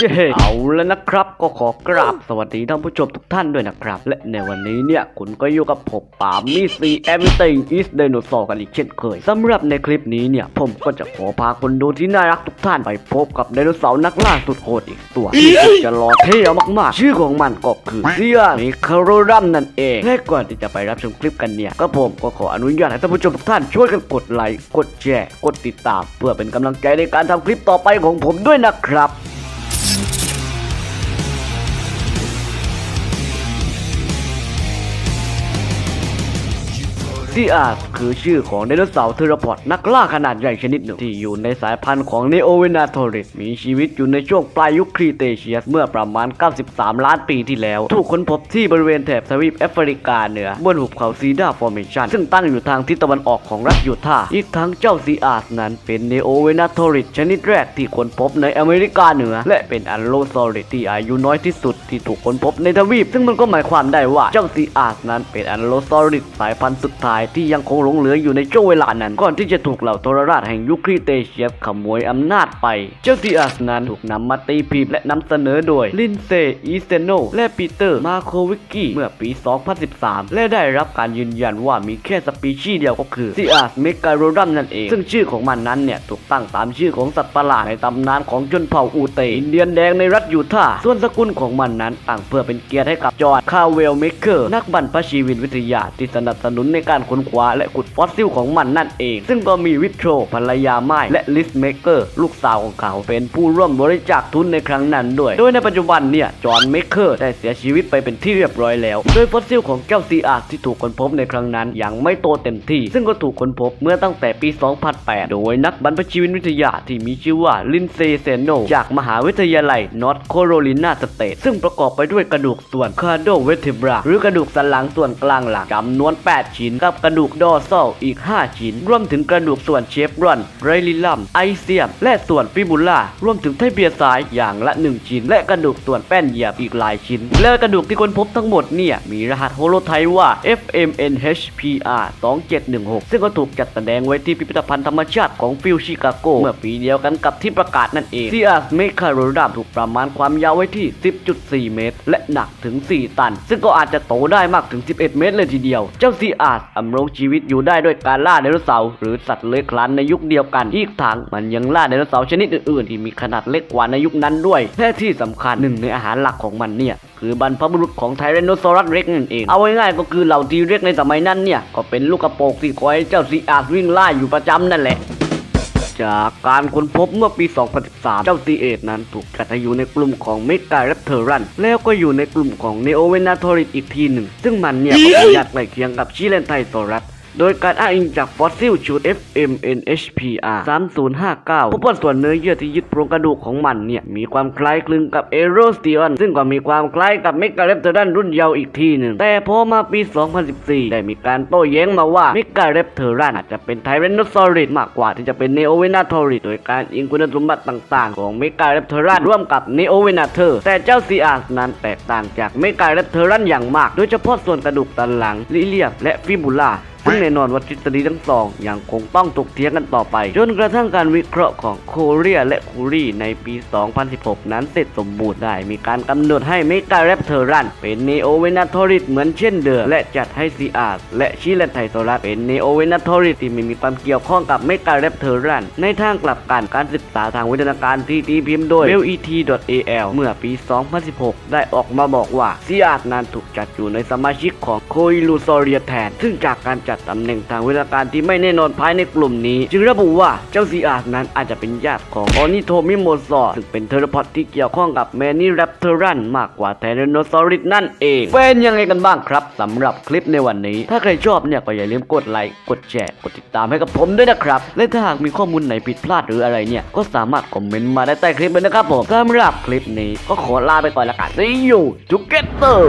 เย้เอาแล้วนะครับ ก็ขอกราบสวัสดีท่านผู้ชมทุกท่านด้วยนะครับ และในวันนี้เนี่ยคุณก็อยู่กับผมปามี่ซี everything is dinosaur กันอีกเช่นเคยสำหรับในคลิปนี้เนี่ย ผมก็จะขอพาคนดูที่น่ารักทุกท่านไปพบกับไดโนเสาร์นักล่าสุดโหดอีกตัวที่จะรอเท่มากๆ ชื่อของมันก็คือเซียนิคาโรรัมนั่นเองและก่อนที่จะไปรับชมคลิปกันเนี่ยก็ผมก็ขออนุญาตให้ท่านผู้ชมทุกท่านช่วยกันกดไลค์กดแชร์กดติดตาม เพื่อเป็นกำลังใจในการทำคลิปต่อไปของผมด้วยนะครับ ซีอาร์สคือชื่อของไดโนเสาร์เทอร์พอดนักล่าขนาดใหญ่ชนิดหนึ่ง ที่อยู่ในสายพันธุ์ของเนโอเวนาโทริสมีชีวิตอยู่ในช่วงปลายยุคครีเตเชียส เมื่อประมาณ 93 ล้านปีที่แล้ว ถูกค้นพบที่บริเวณแถบทวีปแอฟริกาเหนือบนหุบเขาซีดาฟอร์เมชันซึ่งตั้งอยู่ทางทิศตะวันออกของรัฐยูทาห์อีกทั้งเจ้าซีอาร์สนั้นเป็นเนโอเวนาโทริสชนิดแรกที่ค้นพบในอเมริกาเหนือ และเป็นอันโลซอริสที่อายุน้อยที่สุดที่ถูกค้นพบในทวีป ซึ่งมันก็หมายความได้ว่าเจ้าซีอาร์นั้นเป็นอันโลซอริสสายพันธุ์สุดท้ายที่ยังคงหลงเหลืออยู่ในช่วงเวลานั้น ก่อนที่จะถูกเหล่าทรราชแห่งยุครีเตเชียสขโมยอำนาจไป เจ้าซีอาสนั้นถูกนำมาตีพิมพ์และนำเสนอโดยลินเซอีเซโนและปีเตอร์มาโควิกกี้เมื่อปี 2013 และได้รับการยืนยันว่ามีแค่สปีชีส์เดียวก็คือซีอาสเมกาโรรัมนั่นเอง ซึ่งชื่อของมันนั้นเนี่ยถูกตั้งตามชื่อของสัตว์ประหลาดในตำนานของชนเผ่าอูเตอินเดียนแดงในรัฐยูทาห์ส่วนสกุลของมันนั้นตั้งเพื่อเป็นเกียรติให้กับจอร์ดคาเวลเมเกอร์นักบรรพชีวินวิทยาที่สนับสนุนในการค้นคว้าและขุดฟอสซิลของมันนั่นเอง ซึ่งก็มีวิทโทรภรรยาไม้และลิสเมเกอร์ลูกสาวของเขาเป็นผู้ร่วมบริจาคทุนในครั้งนั้นด้วย โดยในปัจจุบันเนี่ย จอห์นเมเกอร์ได้เสียชีวิตไปเป็นที่เรียบร้อยแล้ว โดยฟอสซิลของแก้วซีอาร์ที่ถูกค้นพบในครั้งนั้นยังไม่โตเต็มที่ ซึ่งก็ถูกค้นพบเมื่อตั้งแต่ปี 2008 โดยนักบรรพชีวินวิทยาที่มีชื่อว่าลินเซเซโนจากมหาวิทยาลัยนอร์ทโคโรไลนาสเตทซึ่งประกอบไปด้วยกระดูกส่วนคาร์โดเวทิบราหรือกระดูกสันหลังส่วนกลางหลังจำนวน 8 ชิ้นกับกระดูกดอซัลอีก 5 ชิ้น รวมถึงกระดูกส่วนเชฟรอน ไรลิลัม ไอเซียม และส่วนฟิบูล่ารวมถึงไทเบียซ้ายอย่างละ 1 ชิ้น และกระดูกส่วนแป้นเหยียบอีกหลายชิ้น และกระดูกที่ค้นพบทั้งหมดเนี่ย มีรหัสโฮโลไทป์ว่า FMNHPR 2716 ซึ่งก็ถูกจัดแสดงไว้ที่พิพิธภัณฑ์ธรรมชาติของฟิลชิคาโกเมื่อปีเดียวกันกับที่ประกาศนั่นเองซีอาร์สเมคาโรดัมถูกประมาณความยาวไว้ที่ 10.4 เมตร และหนักถึง 4 ตัน ซึ่งก็อาจจะโตได้มากถึง 11 เมตรเลยทีเดียว เจ้าซีอาร์สอำรงชีวิตอยู่ได้ด้วยการล่าไดโนเสาร์หรือสัตว์เลื้อยคลานในยุคเดียวกันอีกทางมันยังล่าไดโนเสาร์ชนิดอื่นๆ ที่มีขนาดเล็กกว่าในยุคนั้นด้วยและที่สำคัญหนึ่งในอาหารหลักของมันเนี่ยคือบรรพบุรุษของไทแรนโนซอรัสเร็กนั่นเอง เอาง่ายๆก็คือเหล่าทีเร็กในสมัยนั้นเนี่ย ก็เป็นลูกกระโปรงที่คอยเจ้าซีอาร์วิ่งไล่อยู่ประจำนั่นแหละ จากการค้นพบเมื่อปี 2013 เจ้าซีเอทนั้นถูกจัดให้อยู่ในกลุ่มของเมกา r รปเทอรันแล้วก็อยู่ในกลุ่มของเนโอเวนาทอริสอีกทีหนึ่ง ซึ่งมันเนี่ยก็ประหยัดใกล้เคียงกับชิเลนไทโซรัส โดยการอ้างอิงจากฟอสซิลชุด FMNHPR 3059พบว่าส่วนเนื้อเยื่อที่ยึดโครงกระดูกของมันเนี่ยมีความคล้ายคลึงกับเอโรสเตียนซึ่งก็มีความคล้ายกับเมกา r รปเทอรันรุ่นเยาว์อีกทีหนึ่ง แต่พอมาปี 2014 ได้มีการโต้แย้งมาว่าเมกา r รปเทอรันอาจจะเป็นไทเรโนซอริสมากกว่าที่จะเป็นเนโอเวนาทอริสโดยการอิงคุณสมบัติต่างๆ ของเมกา r รปเทอรันร่วมกับเนโอเวนาเทอร์แต่เจ้าซีอาร์นั้นแตกต่างจากเมกา r รปเทอรันอย่างมาก โดยเฉพาะส่วนกระดูกสันหลังลิเลียมและฟิบูล่า ซึ่งแน่นอนว่าทฤษฎีทั้งสองยังคงต้องถกเถียงกันต่อไป จนกระทั่งการวิเคราะห์ของโคเรียและคูรีในปี 2016 นั้นเสร็จสมบูรณ์ได้ มีการกำหนดให้เมกาแรปเทอรันเป็นเนโอเวนาทอริสเหมือนเช่นเดิมและจัดให้ซีอาร์และชิเลนไทโซรัสเป็นเนโอเวนาทอริสที่ไม่มีความเกี่ยวข้องกับเมกาแรปเทอรันในทางกลับกันการศึกษาทางวิทยาการที่ตีพิมพ์โดย BET.AL เมื่อปี 2016 ได้ออกมาบอกว่าซีอาร์นั้นถูกจัดอยู่ในสมาชิกของโคอิลูซอเรียแทน ซึ่งจากการจัดตำแหน่งทางวิทยาการที่ไม่แน่นอนภายในกลุ่มนี้ จึงระบุว่าเจ้าซีอาร์นั้นอาจจะเป็นญาติของออนิโทมิโมซอร์ซึ่งเป็นเทอร์พอดที่เกี่ยวข้องกับแมนี่แรปเทอรันมากกว่าไทเรโนซอริสนั่นเอง เป็นยังไงกันบ้างครับสำหรับคลิปในวันนี้ ถ้าใครชอบเนี่ยก็อย่าลืมกดไลค์กดแชร์กดติดตามให้กับผมด้วยนะครับ และถ้าหากมีข้อมูลไหนผิดพลาดหรืออะไรเนี่ยก็สามารถคอมเมนต์มาได้ใต้คลิปเลยนะครับผมสำหรับคลิปนี้ก็ขอลาไปก่อนละกัน See you together